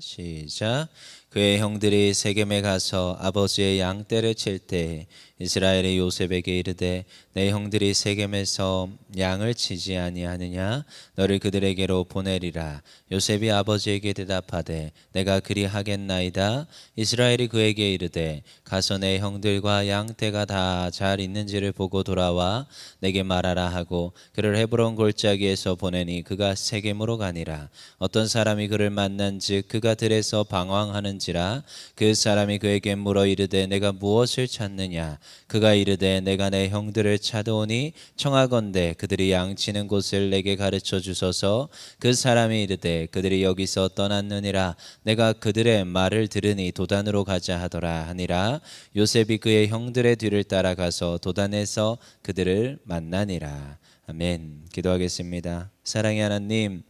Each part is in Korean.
시작. 그의 형들이 세겜에 가서 아버지의 양떼를 칠 때 이스라엘의 요셉에게 이르되 내 형들이 세겜에서 양을 치지 아니하느냐? 너를 그들에게로 보내리라. 요셉이 아버지에게 대답하되 내가 그리 하겠나이다. 이스라엘이 그에게 이르되 가서 내 형들과 양떼가 다 잘 있는지를 보고 돌아와 내게 말하라 하고 그를 헤브론 골짜기에서 보내니 그가 세겜으로 가니라. 어떤 사람이 그를 만난즉 그가 들에서 방황하는지라 그 사람이 그에게 물어 이르되 내가 무엇을 찾느냐? 그가 이르되 내가 내 형들을 찾아오니 청하건대 그들이 양치는 곳을 내게 가르쳐 주소서. 그 사람이 이르되 그들이 여기서 떠났느니라. 내가 그들의 말을 들으니 도단으로 가자 하더라 하니라. 요셉이 그의 형들의 뒤를 따라가서 도단에서 그들을 만나니라 아멘. 기도하겠습니다. 사랑의 하나님,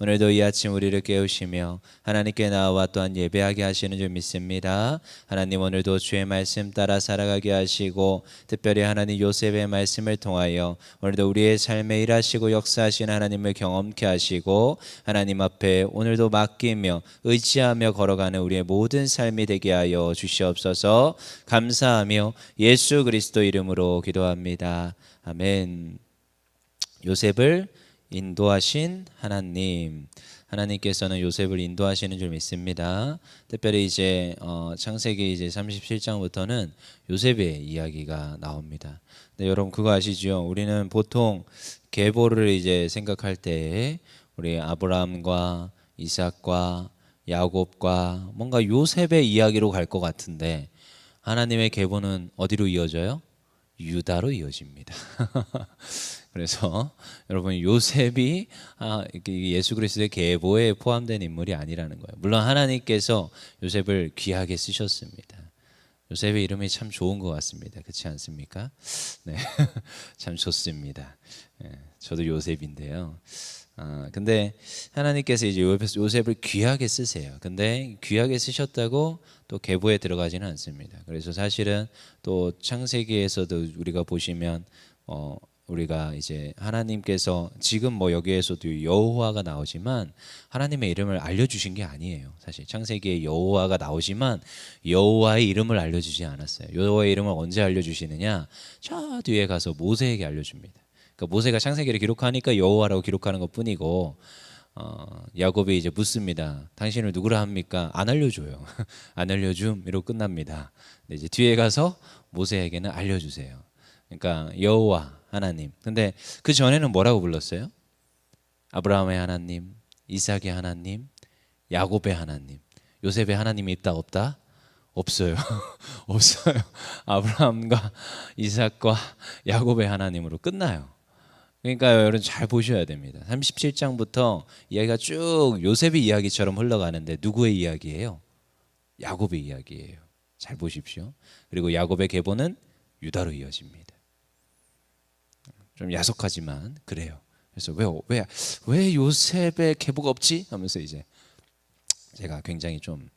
오늘도 이 아침 우리를 깨우시며 하나님께 나와 또한 예배하게 하시는 줄 믿습니다. 하나님 오늘도 주의 말씀 따라 살아가게 하시고 특별히 하나님 요셉의 말씀을 통하여 오늘도 우리의 삶에 일하시고 역사하신 하나님을 경험케 하시고 하나님 앞에 오늘도 맡기며 의지하며 걸어가는 우리의 모든 삶이 되게 하여 주시옵소서. 감사하며 예수 그리스도 이름으로 기도합니다. 아멘. 요셉을 인도하신 하나님. 하나님께서는 요셉을 인도하시는 줄 믿습니다. 특별히 이제 어, 창세기 이제 37장부터는 요셉의 이야기가 나옵니다. 네, 여러분 그거 아시죠? 우리는 보통 계보를 이제 생각할 때 우리 아브라함과 이삭과 야곱과 뭔가 요셉의 이야기로 갈 것 같은데 하나님의 계보는 어디로 이어져요? 유다로 이어집니다. 그래서 여러분 요셉이 아, 예수 그리스도의 계보에 포함된 인물이 아니라는 거예요. 물론 하나님께서 요셉을 귀하게 쓰셨습니다. 요셉의 이름이 참 좋은 것 같습니다. 그렇지 않습니까? 네, 참 좋습니다. 네, 저도 요셉인데요. 아, 근데 하나님께서 이제 요셉을 귀하게 쓰세요. 근데 귀하게 쓰셨다고 또 계보에 들어가지는 않습니다. 그래서 사실은 또 창세기에서도 우리가 보시면 어, 우리가 이제 하나님께서 지금 뭐 여기에서도 여호와가 나오지만 하나님의 이름을 알려주신 게 아니에요. 사실 창세기에 여호와가 나오지만 여호와의 이름을 알려주지 않았어요. 여호와의 이름을 언제 알려주시느냐? 저 뒤에 가서 모세에게 알려줍니다. 그러니까 모세가 창세기를 기록하니까 여호와라고 기록하는 것 뿐이고 어, 야곱이 이제 묻습니다. 당신을 누구라 합니까? 안 알려줘요. 안 알려줌 이러고 끝납니다. 이제 뒤에 가서 모세에게는 알려주세요. 그러니까 여호와 하나님. 근데 그 전에는 뭐라고 불렀어요? 아브라함의 하나님, 이삭의 하나님, 야곱의 하나님. 요셉의 하나님이 있다 없다? 없어요. 없어요. 아브라함과 이삭과 야곱의 하나님으로 끝나요. 그러니까 여러분 잘 보셔야 됩니다. 37장부터 이야기가 쭉 요셉의 이야기처럼 흘러가는데 누구의 이야기예요? 야곱의 이야기예요. 잘 보십시오. 그리고 야곱의 계보는 유다로 이어집니다. 좀 야속하지만 그래요. 그래서 왜왜 왜 왜 요셉의 계보가 없지? 하면서 이제 제가 굉장히 좀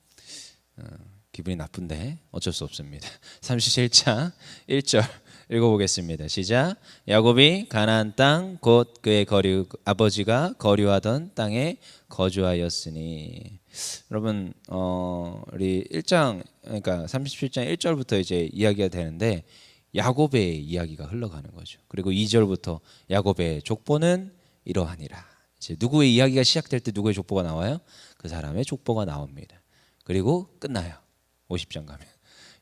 어, 기분이 나쁜데 어쩔 수 없습니다. 37장 1절 읽어보겠습니다. 시작. 야곱이 가나안 땅 곧 그의 거류 아버지가 거류하던 땅에 거주하였으니 여러분 어, 우리 1장 그러니까 37장 1절부터 이제 이야기가 되는데 야곱의 이야기가 흘러가는 거죠. 그리고 2절부터 야곱의 족보는 이러하니라. 이제 누구의 이야기가 시작될 때 누구의 족보가 나와요? 그 사람의 족보가 나옵니다. 그리고 끝나요. 50장 가면.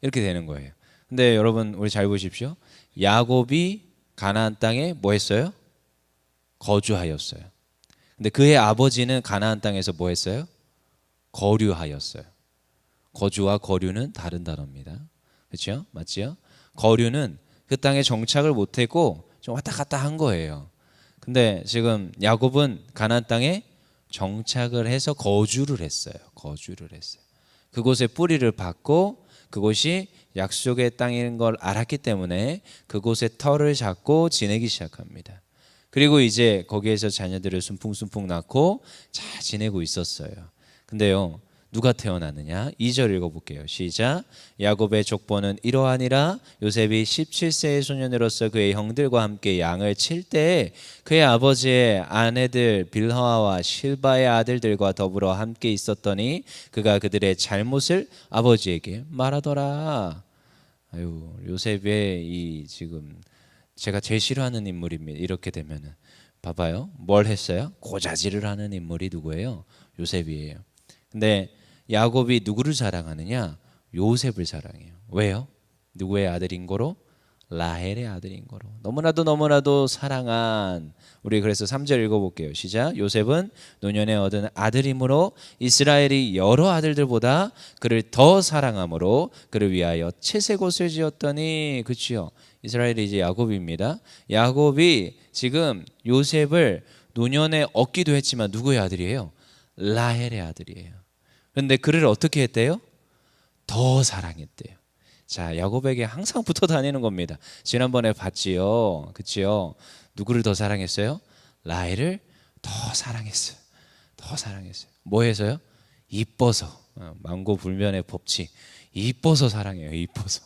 이렇게 되는 거예요. 근데 여러분 우리 잘 보십시오. 야곱이 가나안 땅에 뭐 했어요? 거주하였어요. 근데 그의 아버지는 가나안 땅에서 뭐 했어요? 거류하였어요. 거주와 거류는 다른 단어입니다. 그렇죠? 맞지요? 거류는 그 땅에 정착을 못했고 좀 왔다 갔다 한 거예요. 근데 지금 야곱은 가나안 땅에 정착을 해서 거주를 했어요. 거주를 했어요. 그곳에 뿌리를 받고 그곳이 약속의 땅인 걸 알았기 때문에 그곳에 터를 잡고 지내기 시작합니다. 그리고 이제 거기에서 자녀들을 순풍순풍 낳고 잘 지내고 있었어요. 근데요, 누가 태어났느냐? 2절 읽어볼게요. 시작. 야곱의 족보는 이러하니라 요셉이 17세의 소년으로서 그의 형들과 함께 양을 칠 때에 그의 아버지의 아내들 빌하와 실바의 아들들과 더불어 함께 있었더니 그가 그들의 잘못을 아버지에게 말하더라. 아유 요셉의 이 지금 제가 제일 싫어하는 인물입니다. 이렇게 되면은 봐봐요. 뭘 했어요? 고자질을 하는 인물이 누구예요? 요셉이에요. 근데 야곱이 누구를 사랑하느냐? 요셉을 사랑해요. 왜요? 누구의 아들인 거로? 라헬의 아들인 거로. 너무나도 너무나도 사랑한 우리 그래서 3절 읽어 볼게요. 시작. 요셉은 노년에 얻은 아들이므로 이스라엘이 여러 아들들보다 그를 더 사랑함으로 그를 위하여 채색 옷을 지었더니 그치요. 이스라엘이 이제 야곱입니다. 야곱이 지금 요셉을 노년에 얻기도 했지만 누구의 아들이에요? 라헬의 아들이에요. 그런데 그를 어떻게 했대요? 더 사랑했대요. 자, 야곱에게 항상 붙어 다니는 겁니다. 지난번에 봤지요. 그치요? 누구를 더 사랑했어요? 라헬을 더 사랑했어요. 더 사랑했어요. 뭐 해서요? 이뻐서. 어, 망고 불면의 법칙. 이뻐서 사랑해요. 이뻐서.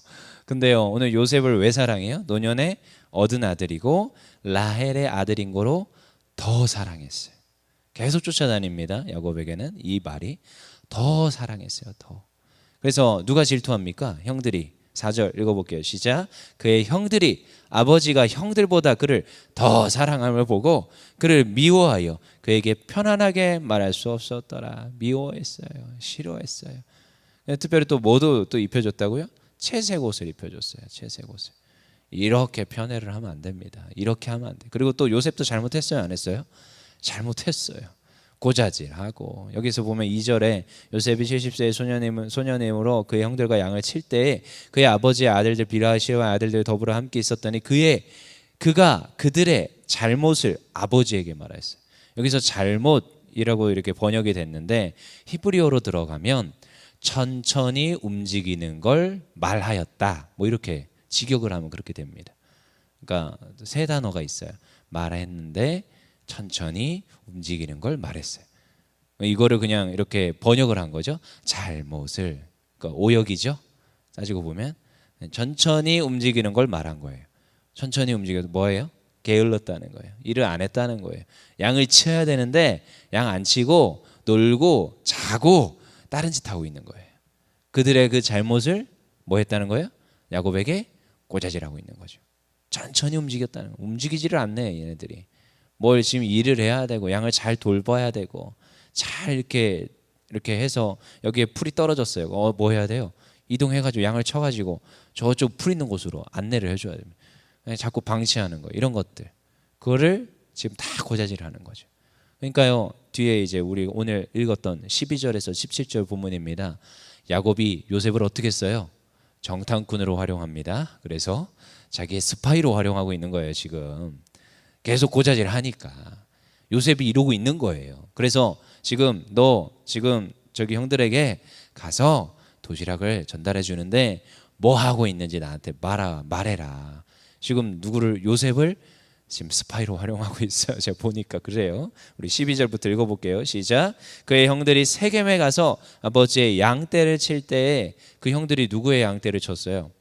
근데요, 오늘 요셉을 왜 사랑해요? 노년에 얻은 아들이고 라헬의 아들인 거로 더 사랑했어요. 계속 쫓아다닙니다. 야곱에게는 이 말이 더 사랑했어요. 더. 그래서 누가 질투합니까? 형들이. 4절 읽어볼게요. 시작. 그의 형들이 아버지가 형들보다 그를 더 사랑함을 보고 그를 미워하여 그에게 편안하게 말할 수 없었더라. 미워했어요. 싫어했어요. 특별히 또 뭐도 또 입혀줬다고요? 채색 옷을 입혀줬어요. 채색 옷을. 이렇게 편애를 하면 안 됩니다. 이렇게 하면 안 돼. 그리고 또 요셉도 잘못했어요, 안 했어요? 잘못했어요. 고자질하고 여기서 보면 2절에 요셉이 70세의 소년임, 소년임으로 그의 형들과 양을 칠 때에 그의 아버지의 아들들 비라시와 아들들 더불어 함께 있었더니 그의 그가 그들의 잘못을 아버지에게 말했어요. 여기서 잘못이라고 이렇게 번역이 됐는데 히브리어로 들어가면 천천히 움직이는 걸 말하였다. 뭐 이렇게 직역을 하면 그렇게 됩니다. 그러니까 세 단어가 있어요. 말했는데 천천히 움직이는 걸 말했어요. 이거를 그냥 이렇게 번역을 한 거죠. 잘못을 그러니까 오역이죠. 따지고 보면 천천히 움직이는 걸 말한 거예요. 천천히 움직여도 뭐예요? 게을렀다는 거예요. 일을 안 했다는 거예요. 양을 치어야 되는데 양 안 치고 놀고 자고 다른 짓 하고 있는 거예요. 그들의 그 잘못을 뭐 했다는 거예요? 야곱에게 꼬자질하고 있는 거죠. 천천히 움직였다는 거. 움직이지를 않네 얘네들이. 뭘 지금 일을 해야 되고 양을 잘 돌봐야 되고 잘 이렇게 이렇게 해서 여기에 풀이 떨어졌어요. 어, 뭐 해야 돼요? 이동해가지고 양을 쳐가지고 저쪽 풀 있는 곳으로 안내를 해줘야 됩니다. 네, 자꾸 방치하는 거 이런 것들 그거를 지금 다 고자질하는 거죠. 그러니까요 뒤에 이제 우리 오늘 읽었던 12절에서 17절 본문입니다. 야곱이 요셉을 어떻게 써요? 정탐꾼으로 활용합니다. 그래서 자기의 스파이로 활용하고 있는 거예요 지금. 계속 고자질 하니까 요셉이 이러고 있는 거예요. 그래서 지금 너 지금 저기 형들에게 가서 도시락을 전달해 주는데 뭐 하고 있는지 나한테 말아 말해라. 지금 누구를 요셉을 지금 스파이로 활용하고 있어요. 제가 보니까 그래요. 우리 12절부터 읽어볼게요. 시작. 그의 형들이 세겜에 가서 아버지의 양떼를 칠 때에 그 형들이 누구의 양떼를 쳤어요?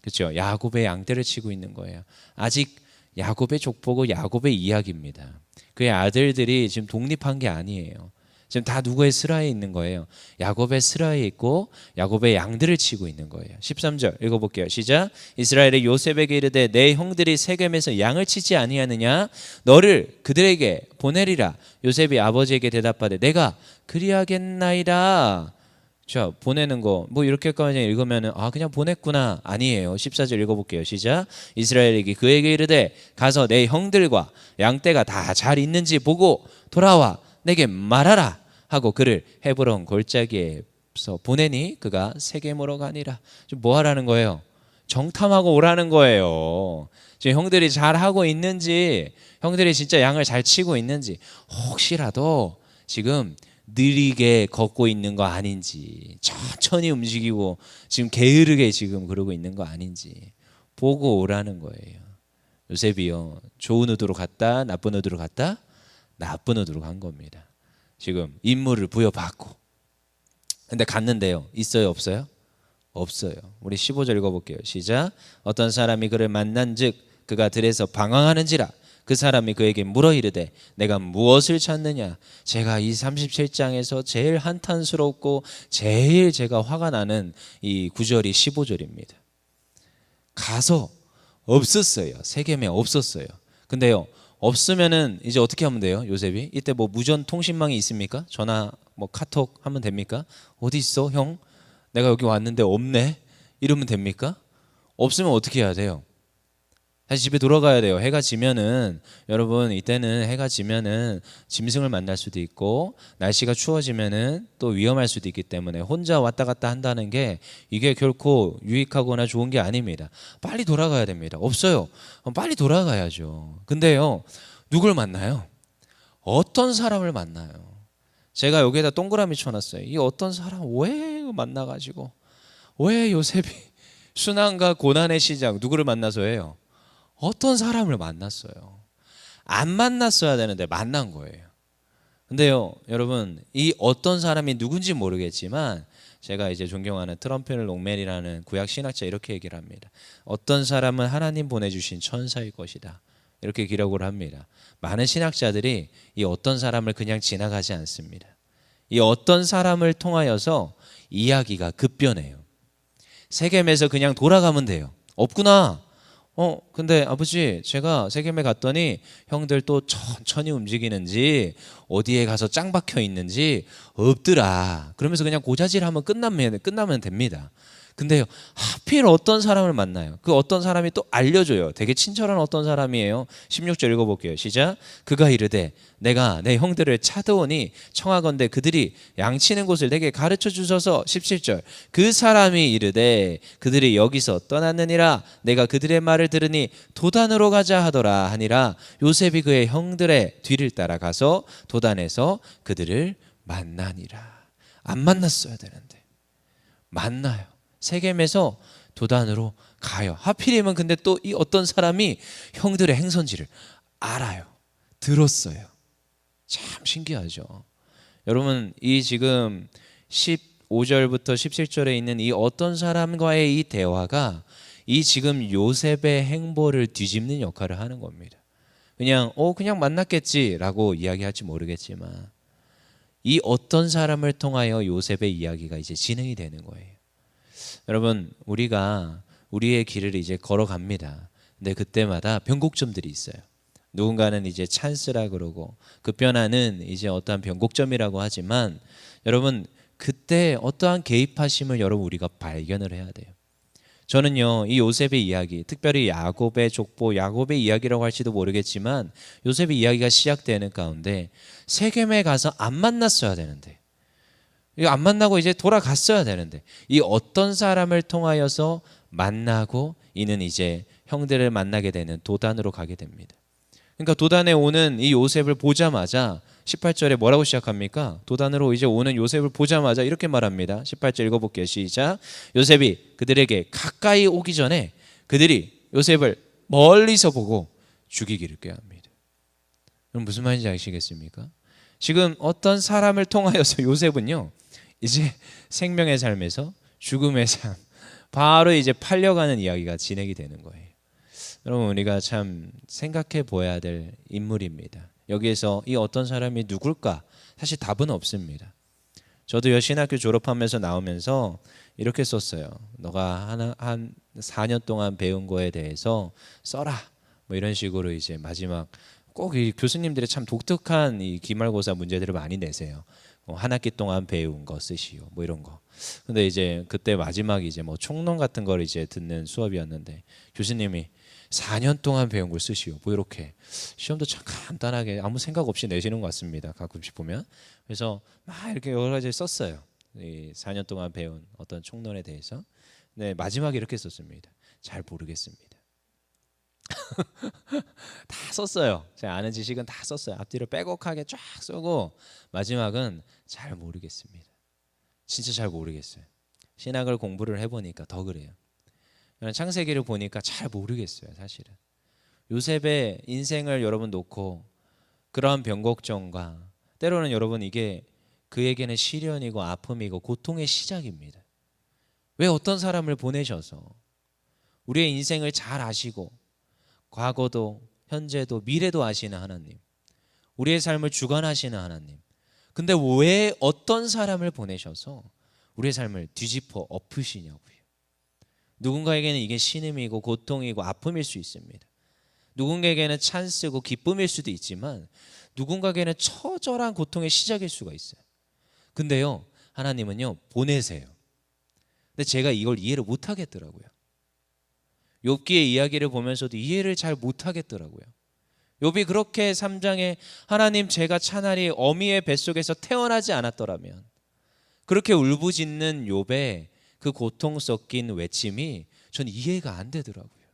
그렇죠. 야곱의 양떼를 치고 있는 거예요. 아직 야곱의 족보고 야곱의 이야기입니다. 그의 아들들이 지금 독립한 게 아니에요. 지금 다 누구의 스라에 있는 거예요. 야곱의 스라에 있고 야곱의 양들을 치고 있는 거예요. 13절 읽어 볼게요. 시작. 이스라엘의 요셉에게 이르되 내 형들이 세겜에서 양을 치지 아니하느냐 너를 그들에게 보내리라. 요셉이 아버지에게 대답하되 내가 그리하겠나이다. 자 보내는 거. 뭐 이렇게까지 읽으면은 아 그냥 보냈구나. 아니에요. 14절 읽어 볼게요. 시작. 이스라엘에게 그에게 이르되 가서 내 형들과 양떼가 다 잘 있는지 보고 돌아와 내게 말하라 하고 그를 헤브론 골짜기에서 보내니 그가 세겜으로 가니라. 좀뭐 하라는 거예요? 정탐하고 오라는 거예요. 지금 형들이 잘 하고 있는지 형들이 진짜 양을 잘 치고 있는지 혹시라도 지금 느리게 걷고 있는 거 아닌지 천천히 움직이고 지금 게으르게 지금 그러고 있는 거 아닌지 보고 오라는 거예요. 요셉이요 좋은 의도로 갔다 나쁜 의도로 갔다 나쁜 의도로 간 겁니다. 지금 임무를 부여받고 근데 갔는데요. 있어요, 없어요? 없어요. 우리 15절 읽어볼게요. 시작. 어떤 사람이 그를 만난즉 그가 들에서 방황하는지라 그 사람이 그에게 물어 이르되 내가 무엇을 찾느냐 제가 이 37장에서 제일 한탄스럽고 제일 제가 화가 나는 이 구절이 15절입니다. 가서 없었어요. 세겜에 없었어요. 근데요. 없으면은 이제 어떻게 하면 돼요? 요셉이 이때 뭐 무전 통신망이 있습니까? 전화 뭐 카톡 하면 됩니까? 어디 있어, 형? 내가 여기 왔는데 없네. 이러면 됩니까? 없으면 어떻게 해야 돼요? 다시 집에 돌아가야 돼요. 해가 지면은 여러분 이때는 해가 지면은 짐승을 만날 수도 있고 날씨가 추워지면은 또 위험할 수도 있기 때문에 혼자 왔다 갔다 한다는 게 이게 결코 유익하거나 좋은 게 아닙니다. 빨리 돌아가야 됩니다. 없어요. 그럼 빨리 돌아가야죠. 근데요. 누굴 만나요? 어떤 사람을 만나요? 제가 여기에다 동그라미 쳐놨어요. 이 어떤 사람 왜 만나가지고 왜 요셉이 순환과 고난의 시작 누구를 만나서 해요? 어떤 사람을 만났어요. 안 만났어야 되는데 만난 거예요. 근데요, 여러분, 이 어떤 사람이 누군지 모르겠지만 제가 이제 존경하는 트럼펠 롱멜이라는 구약 신학자 이렇게 얘기를 합니다. 어떤 사람은 하나님 보내주신 천사일 것이다. 이렇게 기록을 합니다. 많은 신학자들이 이 어떤 사람을 그냥 지나가지 않습니다. 이 어떤 사람을 통하여서 이야기가 급변해요. 세겜에서 그냥 돌아가면 돼요. 없구나. 어, 근데 아버지, 제가 세겜에 갔더니 형들 또 천천히 움직이는지 어디에 가서 짱 박혀 있는지 없더라. 그러면서 그냥 고자질 하면 끝나면 끝나면 됩니다. 근데요, 하필 어떤 사람을 만나요. 그 어떤 사람이 또 알려줘요. 되게 친절한 어떤 사람이에요. 16절 읽어볼게요. 시작. 그가 이르되 내가 내 형들을 찾아오니 청하건대 그들이 양치는 곳을 내게 가르쳐 주셔서 17절. 그 사람이 이르되 그들이 여기서 떠났느니라 내가 그들의 말을 들으니 도단으로 가자 하더라 하니라 요셉이 그의 형들의 뒤를 따라가서 도단에서 그들을 만나니라. 안 만났어야 되는데 만나요. 세겜에서 도단으로 가요. 하필이면 근데 또 이 어떤 사람이 형들의 행선지를 알아요. 들었어요. 참 신기하죠. 여러분 이 지금 15절부터 17절에 있는 이 어떤 사람과의 이 대화가 이 지금 요셉의 행보를 뒤집는 역할을 하는 겁니다. 그냥 어 그냥 만났겠지라고 이야기할지 모르겠지만 이 어떤 사람을 통하여 요셉의 이야기가 이제 진행이 되는 거예요. 여러분 우리가 우리의 길을 이제 걸어갑니다. 근데 그때마다 변곡점들이 있어요. 누군가는 이제 찬스라 그러고 급변하는 이제 어떠한 변곡점이라고 하지만 여러분 그때 어떠한 개입하심을 여러분 우리가 발견을 해야 돼요. 저는요 이 요셉의 이야기, 특별히 야곱의 족보, 야곱의 이야기라고 할지도 모르겠지만 요셉의 이야기가 시작되는 가운데 세겜에 가서 안 만났어야 되는데 이거 안 만나고 이제 돌아갔어야 되는데 이 어떤 사람을 통하여서 만나고 이는 이제 형들을 만나게 되는 도단으로 가게 됩니다. 그러니까 도단에 오는 이 요셉을 보자마자 18절에 뭐라고 시작합니까? 도단으로 이제 오는 요셉을 보자마자 이렇게 말합니다. 18절 읽어볼게요. 시작. 요셉이 그들에게 가까이 오기 전에 그들이 요셉을 멀리서 보고 죽이기를 꾀합니다. 그럼 무슨 말인지 아시겠습니까? 지금 어떤 사람을 통하여서 요셉은요. 이제 생명의 삶에서 죽음의 삶 바로 이제 팔려가는 이야기가 진행이 되는 거예요. 여러분 우리가 참 생각해 보아야 될 인물입니다. 여기에서 이 어떤 사람이 누굴까? 사실 답은 없습니다. 저도 여신학교 졸업하면서 나오면서 이렇게 썼어요. 너가 한, 한 4년 동안 배운 거에 대해서 써라. 뭐 이런 식으로 이제 마지막 꼭 이 교수님들의 참 독특한 이 기말고사 문제들을 많이 내세요. 뭐한 학기 동안 배운 거 쓰시오. 뭐 이런 거. 근데 이제 그때 마지막 이제 뭐 총론 같은 걸 이제 듣는 수업이었는데 교수님이 4년 동안 배운 걸 쓰시오. 뭐 이렇게 시험도 참 간단하게 아무 생각 없이 내시는 것 같습니다. 가끔씩 보면 그래서 막 이렇게 여러 가지 썼어요. 이 4년 동안 배운 어떤 총론에 대해서. 네 마지막에 이렇게 썼습니다. 잘 모르겠습니다. 다 썼어요. 제가 아는 지식은 다 썼어요. 앞뒤로 빼곡하게 쫙 쓰고 마지막은 잘 모르겠습니다. 진짜 잘 모르겠어요. 신학을 공부를 해보니까 더 그래요. 창세기를 보니까 잘 모르겠어요, 사실은. 요셉의 인생을 여러분 놓고 그러한 변곡점과 때로는 여러분 이게 그에게는 시련이고 아픔이고 고통의 시작입니다. 왜 어떤 사람을 보내셔서 우리의 인생을 잘 아시고 과거도 현재도 미래도 아시는 하나님, 우리의 삶을 주관하시는 하나님. 근데 왜 어떤 사람을 보내셔서 우리의 삶을 뒤집어 엎으시냐고요. 누군가에게는 이게 신음이고 고통이고 아픔일 수 있습니다. 누군가에게는 찬스고 기쁨일 수도 있지만 누군가에게는 처절한 고통의 시작일 수가 있어요. 근데요, 하나님은요, 보내세요. 근데 제가 이걸 이해를 못 하겠더라고요. 욥기의 이야기를 보면서도 이해를 잘 못 하겠더라고요. 욥이 그렇게 3장에 하나님 제가 차라리 어미의 뱃속에서 태어나지 않았더라면 그렇게 울부짖는 욥의 그 고통 섞인 외침이 전 이해가 안 되더라고요.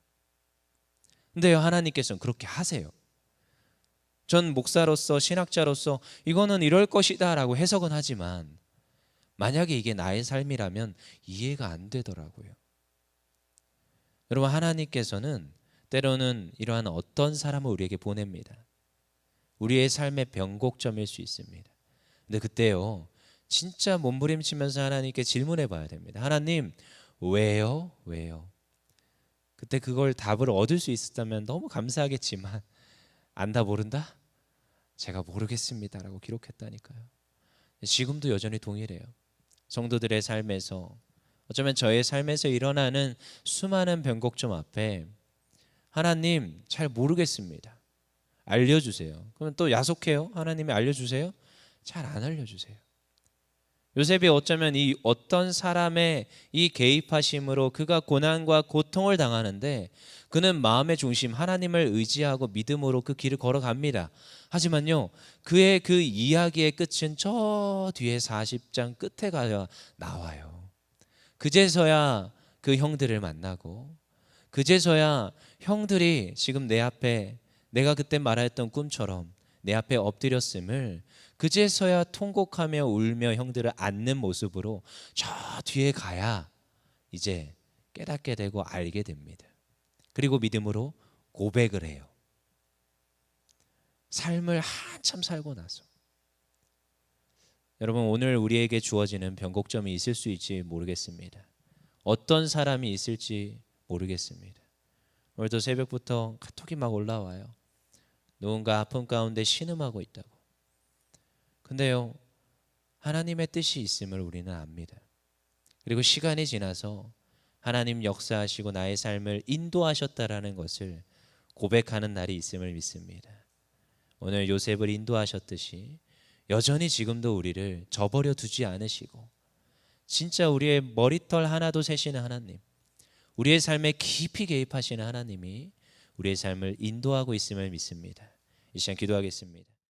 근데요 하나님께서는 그렇게 하세요. 전 목사로서 신학자로서 이거는 이럴 것이다라고 해석은 하지만 만약에 이게 나의 삶이라면 이해가 안 되더라고요. 여러분 하나님께서는 때로는 이러한 어떤 사람을 우리에게 보냅니다. 우리의 삶의 변곡점일 수 있습니다. 근데 그때요 진짜 몸부림치면서 하나님께 질문해 봐야 됩니다. 하나님 왜요? 왜요? 그때 그걸 답을 얻을 수 있었다면 너무 감사하겠지만 안다 모른다? 제가 모르겠습니다라고 기록했다니까요. 지금도 여전히 동일해요. 성도들의 삶에서 어쩌면 저의 삶에서 일어나는 수많은 변곡점 앞에 하나님 잘 모르겠습니다. 알려주세요. 그러면 또 야속해요. 하나님이 알려주세요. 잘 안 알려주세요. 요셉이 어쩌면 이 어떤 사람의 이 개입하심으로 그가 고난과 고통을 당하는데 그는 마음의 중심 하나님을 의지하고 믿음으로 그 길을 걸어갑니다. 하지만요 그의 그 이야기의 끝은 저 뒤에 40장 끝에 가야 나와요. 그제서야 그 형들을 만나고 그제서야 형들이 지금 내 앞에 내가 그때 말했던 꿈처럼 내 앞에 엎드렸음을 그제서야 통곡하며 울며 형들을 안는 모습으로 저 뒤에 가야 이제 깨닫게 되고 알게 됩니다. 그리고 믿음으로 고백을 해요. 삶을 한참 살고 나서 여러분 오늘 우리에게 주어지는 변곡점이 있을 수 있지 모르겠습니다. 어떤 사람이 있을지 모르겠습니다. 오늘도 새벽부터 카톡이 막 올라와요. 누군가 아픔 가운데 신음하고 있다고. 근데요, 하나님의 뜻이 있음을 우리는 압니다. 그리고 시간이 지나서 하나님 역사하시고 나의 삶을 인도하셨다라는 것을 고백하는 날이 있음을 믿습니다. 오늘 요셉을 인도하셨듯이 여전히 지금도 우리를 저버려 두지 않으시고 진짜 우리의 머리털 하나도 세시는 하나님, 우리의 삶에 깊이 개입하시는 하나님이 우리의 삶을 인도하고 있음을 믿습니다. 이 시간 기도하겠습니다.